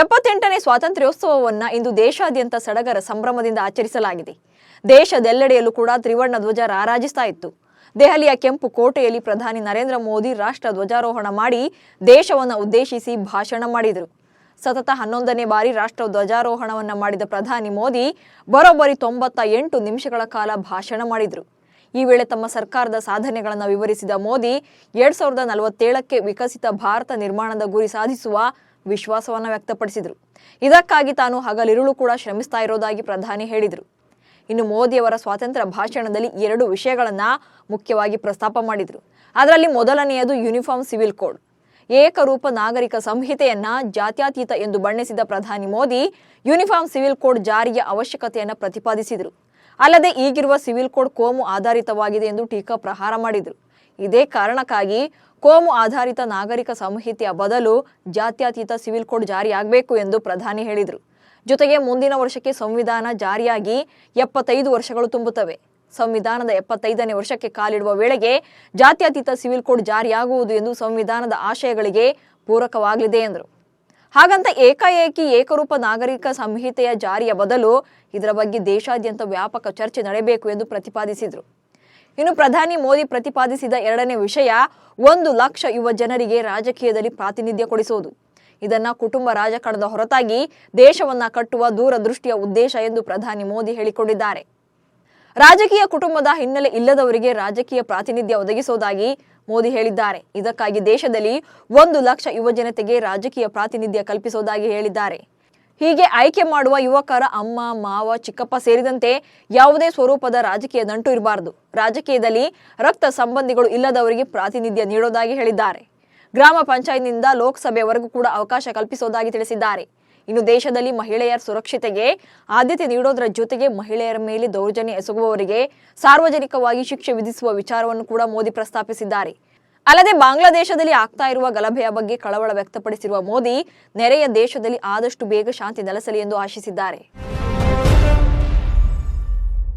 ಎಪ್ಪತ್ತೆಂಟನೇ ಸ್ವಾತಂತ್ರ್ಯೋತ್ಸವವನ್ನ ಇಂದು ದೇಶಾದ್ಯಂತ ಸಡಗರ ಸಂಭ್ರಮದಿಂದ ಆಚರಿಸಲಾಗಿದೆ. ದೇಶದೆಲ್ಲೆಡೆಯಲ್ಲೂ ಕೂಡ ತ್ರಿವರ್ಣ ಧ್ವಜ ರಾರಾಜಿಸ್ತಾ ಇತ್ತು. ದೆಹಲಿಯ ಕೆಂಪು ಕೋಟೆಯಲ್ಲಿ ಪ್ರಧಾನಿ ನರೇಂದ್ರ ಮೋದಿ ರಾಷ್ಟ್ರ ಧ್ವಜಾರೋಹಣ ಮಾಡಿ ದೇಶವನ್ನು ಉದ್ದೇಶಿಸಿ ಭಾಷಣ ಮಾಡಿದರು. ಸತತ ಹನ್ನೊಂದನೇ ಬಾರಿ ರಾಷ್ಟ್ರ ಧ್ವಜಾರೋಹಣವನ್ನ ಮಾಡಿದ ಪ್ರಧಾನಿ ಮೋದಿ ಬರೋಬ್ಬರಿ ತೊಂಬತ್ತ ಎಂಟು ನಿಮಿಷಗಳ ಕಾಲ ಭಾಷಣ ಮಾಡಿದರು. ಈ ವೇಳೆ ತಮ್ಮ ಸರ್ಕಾರದ ಸಾಧನೆಗಳನ್ನು ವಿವರಿಸಿದ ಮೋದಿ, ಎರಡ್ ಸಾವಿರದ ನಲವತ್ತೇಳಕ್ಕೆ ವಿಕಸಿತ ಭಾರತ ನಿರ್ಮಾಣದ ಗುರಿ ಸಾಧಿಸುವ ವಿಶ್ವಾಸವನ್ನು ವ್ಯಕ್ತಪಡಿಸಿದರು. ಇದಕ್ಕಾಗಿ ತಾನು ಹಗಲಿರುಳು ಕೂಡ ಶ್ರಮಿಸ್ತಾ ಇರೋದಾಗಿ ಪ್ರಧಾನಿ ಹೇಳಿದರು. ಇನ್ನು ಮೋದಿಯವರ ಸ್ವಾತಂತ್ರ್ಯ ಭಾಷಣದಲ್ಲಿ ಎರಡು ವಿಷಯಗಳನ್ನು ಮುಖ್ಯವಾಗಿ ಪ್ರಸ್ತಾಪ ಮಾಡಿದರು. ಅದರಲ್ಲಿ ಮೊದಲನೆಯದು ಯೂನಿಫಾರ್ಮ್ ಸಿವಿಲ್ ಕೋಡ್. ಏಕರೂಪ ನಾಗರಿಕ ಸಂಹಿತೆಯನ್ನ ಜಾತ್ಯಾತೀತ ಎಂದು ಬಣ್ಣಿಸಿದ ಪ್ರಧಾನಿ ಮೋದಿ, ಯೂನಿಫಾರ್ಮ್ ಸಿವಿಲ್ ಕೋಡ್ ಜಾರಿಯ ಅವಶ್ಯಕತೆಯನ್ನು ಪ್ರತಿಪಾದಿಸಿದರು. ಅಲ್ಲದೆ ಈಗಿರುವ ಸಿವಿಲ್ ಕೋಡ್ ಕೋಮು ಆಧಾರಿತವಾಗಿದೆ ಎಂದು ಟೀಕಾ ಪ್ರಹಾರ ಮಾಡಿದರು. ಇದೇ ಕಾರಣಕ್ಕಾಗಿ ಕೋಮು ಆಧಾರಿತ ನಾಗರಿಕ ಸಂಹಿತೆಯ ಬದಲು ಜಾತ್ಯತೀತ ಸಿವಿಲ್ ಕೋಡ್ ಜಾರಿಯಾಗಬೇಕು ಎಂದು ಪ್ರಧಾನಿ ಹೇಳಿದರು. ಜೊತೆಗೆ ಮುಂದಿನ ವರ್ಷಕ್ಕೆ ಸಂವಿಧಾನ ಜಾರಿಯಾಗಿ ಎಪ್ಪತ್ತೈದು ವರ್ಷಗಳು ತುಂಬುತ್ತವೆ. ಸಂವಿಧಾನದ ಎಪ್ಪತ್ತೈದನೇ ವರ್ಷಕ್ಕೆ ಕಾಲಿಡುವ ವೇಳೆಗೆ ಜಾತ್ಯತೀತ ಸಿವಿಲ್ ಕೋಡ್ ಜಾರಿಯಾಗುವುದು ಎಂದು ಸಂವಿಧಾನದ ಆಶಯಗಳಿಗೆ ಪೂರಕವಾಗಲಿದೆ ಎಂದರು. ಹಾಗಂತ ಏಕಾಏಕಿ ಏಕರೂಪ ನಾಗರಿಕ ಸಂಹಿತೆಯ ಜಾರಿಯ ಬದಲು ಇದರ ಬಗ್ಗೆ ದೇಶಾದ್ಯಂತ ವ್ಯಾಪಕ ಚರ್ಚೆ ನಡೆಯಬೇಕು ಎಂದು ಪ್ರತಿಪಾದಿಸಿದರು. ಇನ್ನು ಪ್ರಧಾನಿ ಮೋದಿ ಪ್ರತಿಪಾದಿಸಿದ ಎರಡನೇ ವಿಷಯ, ಒಂದು ಲಕ್ಷ ಯುವ ಜನರಿಗೆ ರಾಜಕೀಯದಲ್ಲಿ ಪ್ರಾತಿನಿಧ್ಯ ಕೊಡಿಸುವುದು ಇದನ್ನ ಕುಟುಂಬ ರಾಜಕಾರಣದ ಹೊರತಾಗಿ ದೇಶವನ್ನ ಕಟ್ಟುವ ದೂರದೃಷ್ಟಿಯ ಉದ್ದೇಶ ಎಂದು ಪ್ರಧಾನಿ ಮೋದಿ ಹೇಳಿಕೊಂಡಿದ್ದಾರೆ. ರಾಜಕೀಯ ಕುಟುಂಬದ ಹಿನ್ನೆಲೆ ಇಲ್ಲದವರಿಗೆ ರಾಜಕೀಯ ಪ್ರಾತಿನಿಧ್ಯ ಒದಗಿಸುವುದಾಗಿ ಮೋದಿ ಹೇಳಿದ್ದಾರೆ. ಇದಕ್ಕಾಗಿ ದೇಶದಲ್ಲಿ ಒಂದು ಲಕ್ಷ ಯುವಜನತೆಗೆ ರಾಜಕೀಯ ಪ್ರಾತಿನಿಧ್ಯ ಕಲ್ಪಿಸೋದಾಗಿ ಹೇಳಿದ್ದಾರೆ. ಹೀಗೆ ಆಯ್ಕೆ ಮಾಡುವ ಯುವಕರ ಅಮ್ಮ, ಮಾವ, ಚಿಕ್ಕಪ್ಪ ಸೇರಿದಂತೆ ಯಾವುದೇ ಸ್ವರೂಪದ ರಾಜಕೀಯ ನಂಟು ಇರಬಾರದು. ರಾಜಕೀಯದಲ್ಲಿ ರಕ್ತ ಸಂಬಂಧಿಗಳು ಇಲ್ಲದವರಿಗೆ ಪ್ರಾತಿನಿಧ್ಯ ನೀಡೋದಾಗಿ ಹೇಳಿದ್ದಾರೆ. ಗ್ರಾಮ ಪಂಚಾಯತ್ನಿಂದ ಲೋಕಸಭೆವರೆಗೂ ಕೂಡ ಅವಕಾಶ ಕಲ್ಪಿಸೋದಾಗಿ ತಿಳಿಸಿದ್ದಾರೆ. ಇನ್ನು ದೇಶದಲ್ಲಿ ಮಹಿಳೆಯರ ಸುರಕ್ಷತೆಗೆ ಆದ್ಯತೆ ನೀಡೋದರ ಜೊತೆಗೆ ಮಹಿಳೆಯರ ಮೇಲೆ ದೌರ್ಜನ್ಯ ಎಸಗುವವರಿಗೆ ಸಾರ್ವಜನಿಕವಾಗಿ ಶಿಕ್ಷೆ ವಿಧಿಸುವ ವಿಚಾರವನ್ನು ಕೂಡ ಮೋದಿ ಪ್ರಸ್ತಾಪಿಸಿದ್ದಾರೆ. ಅಲ್ಲದೆ ಬಾಂಗ್ಲಾದೇಶದಲ್ಲಿ ಆಗ್ತಾ ಇರುವ ಗಲಭೆಯ ಬಗ್ಗೆ ಕಳವಳ ವ್ಯಕ್ತಪಡಿಸಿರುವ ಮೋದಿ, ನೆರೆಯ ದೇಶದಲ್ಲಿ ಆದಷ್ಟು ಬೇಗ ಶಾಂತಿ ನೆಲೆಸಲಿ ಎಂದು ಆಶಿಸಿದ್ದಾರೆ.